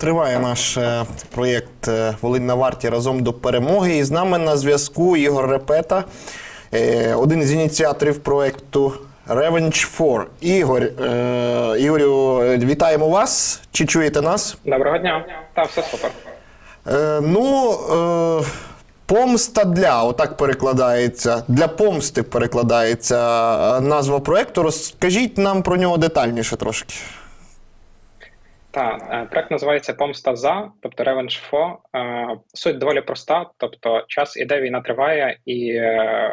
Триває наш е, проєкт е, Волинь на варті разом до перемоги. І з нами на зв'язку Ігор Репета, е, один із ініціаторів проєкту Revenge 4. Ігор, е, Ігорю, е, вітаємо вас. Чи чуєте нас? Доброго дня. Та все супер. Е, ну, е, помста для, отак перекладається. Для помсти перекладається е, назва проєкту. Розкажіть нам про нього детальніше трошки. Та е, проект називається Помста за, тобто Revenge for. Е, Суть доволі проста. Тобто, час іде, війна триває, і е,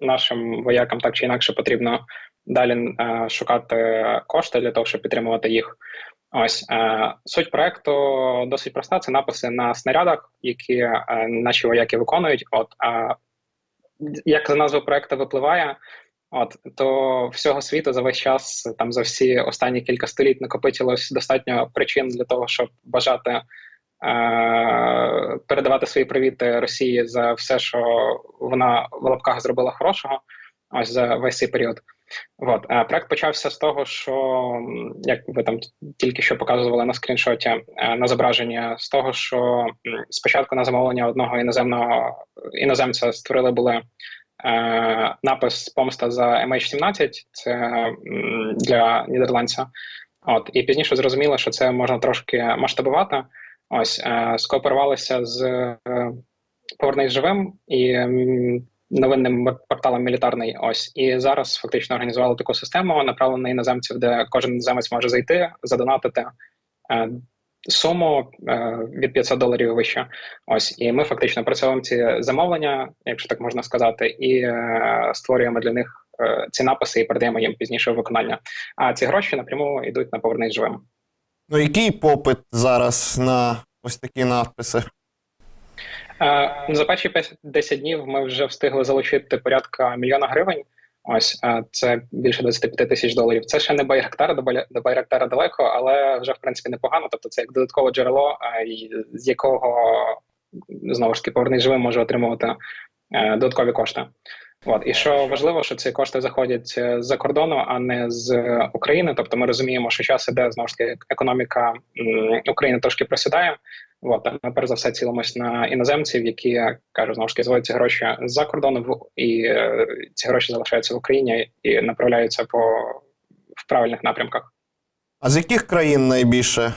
нашим воякам так чи інакше потрібно далі шукати кошти для того, щоб підтримувати їх. Ось суть проекту досить проста. Це написи на снарядах, які наші вояки виконують. От як за назву проекту випливає, от то всього світу за весь час, там за всі останні кілька століть накопичилось достатньо причин для того, щоб бажати е- передавати свої привіти Росії за все, що вона в лапках зробила хорошого. Ось за весь цей період. От е, проект почався з того, що як ви там тільки що показували на скріншоті е, на зображення, з того, що спочатку на замовлення одного іноземного іноземця створили були напис помста за MH17, це для нідерландця. От і пізніше зрозуміло, що це можна трошки масштабувати. Ось е, скооперувалися з е, Повернись живим і новинним порталом мілітарний. Ось і зараз фактично організували таку систему, направлену на іноземців, де кожен іноземець може зайти, задонатити е, суму е, від 500 доларів і вище. Ось і ми фактично працюємо ці замовлення, якщо так можна сказати, і е, створюємо для них е, ці написи і передаємо їм пізніше виконання. А ці гроші напряму йдуть на повернись живим. Ну, який попит зараз на ось такі надписи? За перші 5 10 днів ми вже встигли залучити порядка мільйона гривень. Ось це більше 25 тисяч доларів. Це ще не Байрактар, до Байрактара далеко, але вже в принципі непогано. Тобто це як додаткове джерело, з якого знову ж таки повернись живим може отримувати е, додаткові кошти. От і що важливо, що ці кошти заходять е, з-за кордону, а не з України. Тобто, ми розуміємо, що час іде знову ж таки економіка України трошки просідає. От а ми перш за все цілимось на іноземців, які я кажу, знову ж таки зводять ці гроші з-за кордону і е, ці гроші залишаються в Україні і направляються по в правильних напрямках. А з яких країн найбільше?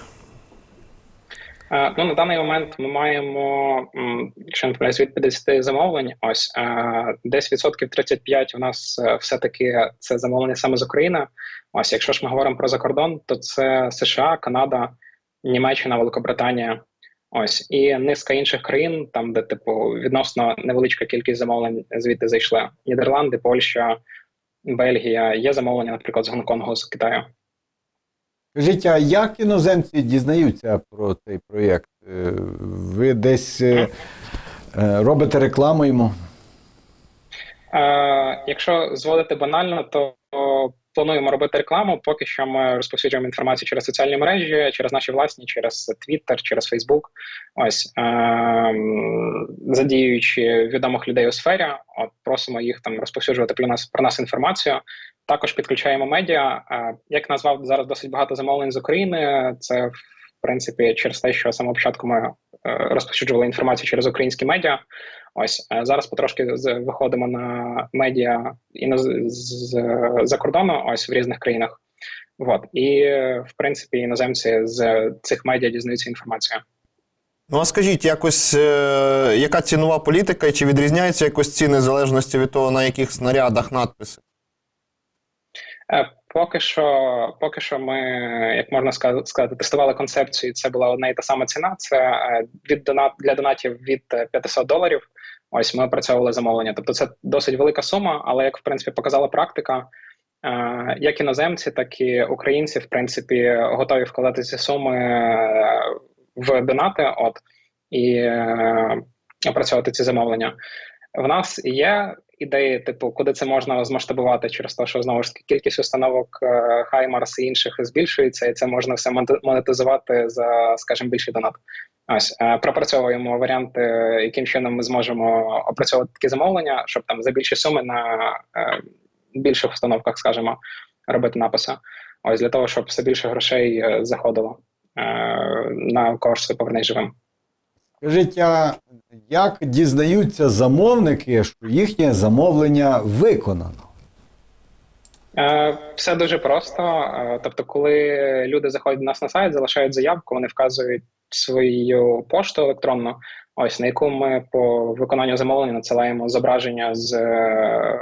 Е, Ну, на даний момент ми маємо, якщо не помиляюсь, від 50 замовлень. Ось е, десь відсотків 35 у нас все-таки це замовлення саме з України. Ось, якщо ж ми говоримо про закордон, то це США, Канада, Німеччина, Великобританія. Ось і низка інших країн, там, де типу відносно невеличка кількість замовлень звідти зайшли. Нідерланди, Польща, Бельгія. Є замовлення, наприклад, з Гонконгу, з Китаю. Скажіть, а як іноземці дізнаються про цей проєкт? Е, Ви десь е, е, робите рекламу йому? Е, якщо зводити банально, то плануємо робити рекламу. Поки що ми розповсюджуємо інформацію через соціальні мережі, через наші власні, через Twitter, через Facebook. Ось е, задіюючи відомих людей у сфері, от просимо їх там розповсюджувати про нас про нас інформацію. Також підключаємо медіа. Е, як назвав зараз досить багато замовлень з України. Це в принципі через те, що самого початку ми е, розповсюджували інформацію через українські медіа. Ось е, зараз потрошки виходимо на медіа і на за кордону, ось в різних країнах. От і в принципі іноземці з цих медіа дізнаються інформацію. Ну а скажіть, якось е, яка цінова політика і чи відрізняються якось ціни в залежності від того, на яких снарядах надписи? Е, Поки що, поки що ми, як можна сказати, тестували концепцію. і Це була одна і та сама ціна. Це від донат для донатів від е, 500 доларів. Ось ми опрацьовували замовлення. Тобто, це досить велика сума, але як в принципі показала практика, е, як іноземці, так і українці, в принципі, готові вкладати ці суми е, в донати. От і е, опрацьовувати ці замовлення. В нас є ідеї, типу, куди це можна змасштабувати через те, що знову ж таки кількість установок е, Хаймарс і інших збільшується, і це можна все монетизувати за, скажімо, більший донат. Ось е, пропрацьовуємо варіанти, яким чином ми зможемо опрацьовувати такі замовлення, щоб там за більші суми на е, більших установках, скажімо, робити написи. Ось для того, щоб все більше грошей е, заходило на кошти повернись живим. Скажіть, а як дізнаються замовники, що їхнє замовлення виконано? Е, Все дуже просто. Е, Тобто, коли люди заходять до нас на сайт, залишають заявку, вони вказують свою пошту електронну, ось на яку ми по виконанню замовлення надсилаємо зображення з е,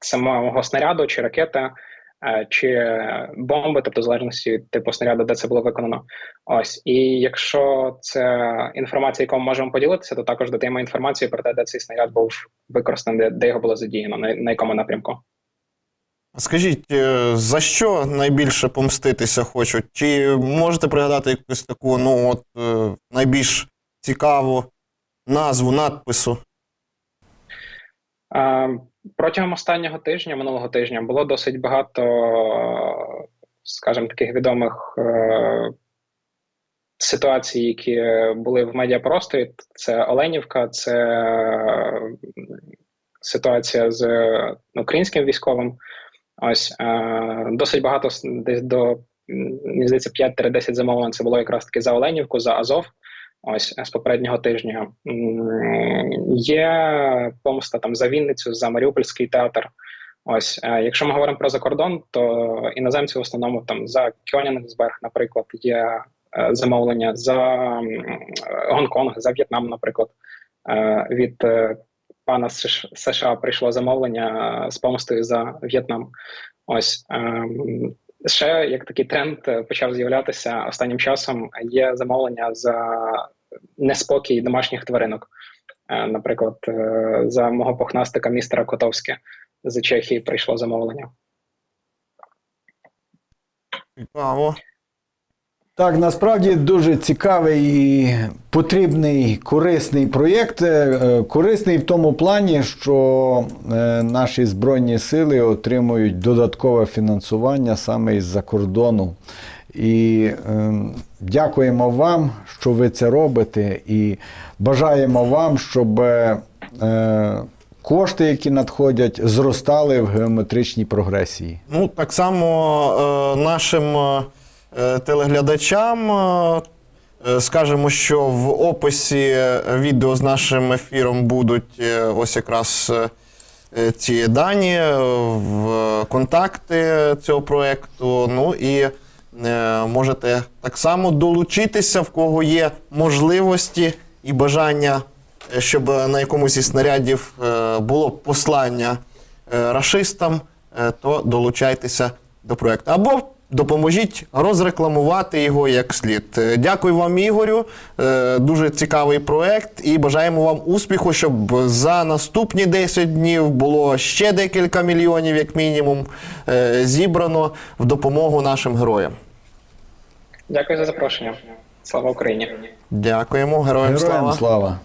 самого снаряду чи ракети. Е, Чи бомби, тобто в залежності типу снаряду, де це було виконано. Ось і якщо це інформація, яку ми можемо поділитися, то також додаємо інформацію про те, де цей снаряд був використаний, де, де його було задіяно, на, на якому напрямку. Скажіть, е, за що найбільше помститися хочуть? Чи можете пригадати якусь таку, ну от е, найбільш цікаву назву надпису? Протягом останнього тижня, минулого тижня, було досить багато, скажімо, таких відомих е, ситуацій, які були в медіапросторі. Це Оленівка, це ситуація з е, українським військовим. Ось е, досить багато десь до мені здається 5-10 замовлень. Це було якраз таки за Оленівку, за Азов. Ось з попереднього тижня є помста там за Вінницю, за Маріупольський театр. Ось, е, якщо ми говоримо про закордон, то іноземці в основному там за Кьонінгсберг, наприклад, є е, замовлення за е, Гонконг, за В'єтнам, наприклад. Від пана США- США прийшло замовлення з помстою за В'єтнам. Ось ем, ще як такий тренд е, почав з'являтися останнім часом. Є замовлення за неспокій домашніх тваринок. Е, Наприклад, е, за мого похнастика містера Котовське з Чехії прийшло замовлення. Цікаво. Так, насправді дуже цікавий і потрібний корисний проєкт. Е, Корисний в тому плані, що е, наші Збройні сили отримують додаткове фінансування саме із-за кордону. І е, дякуємо вам, що ви це робите, і бажаємо вам, щоб е, кошти, які надходять, зростали в геометричній прогресії. Ну, так само е, нашим е, телеглядачам е, е, скажемо, що в описі відео з нашим ефіром будуть е, ось якраз е, е, ці дані, е, в контакти цього проєкту. Ну і е, можете так само долучитися, в кого є можливості і бажання, е, щоб на якомусь із снарядів е, було послання е, рашистам, е, то долучайтеся до проекту. Або допоможіть розрекламувати його як слід. Е, Дякую вам, Ігорю. Е, Дуже цікавий проект і бажаємо вам успіху, щоб за наступні 10 днів було ще декілька мільйонів, як мінімум, е, зібрано в допомогу нашим героям. Дякую за запрошення. Слава Україні! Дякуємо, героям, Героям слава. слава!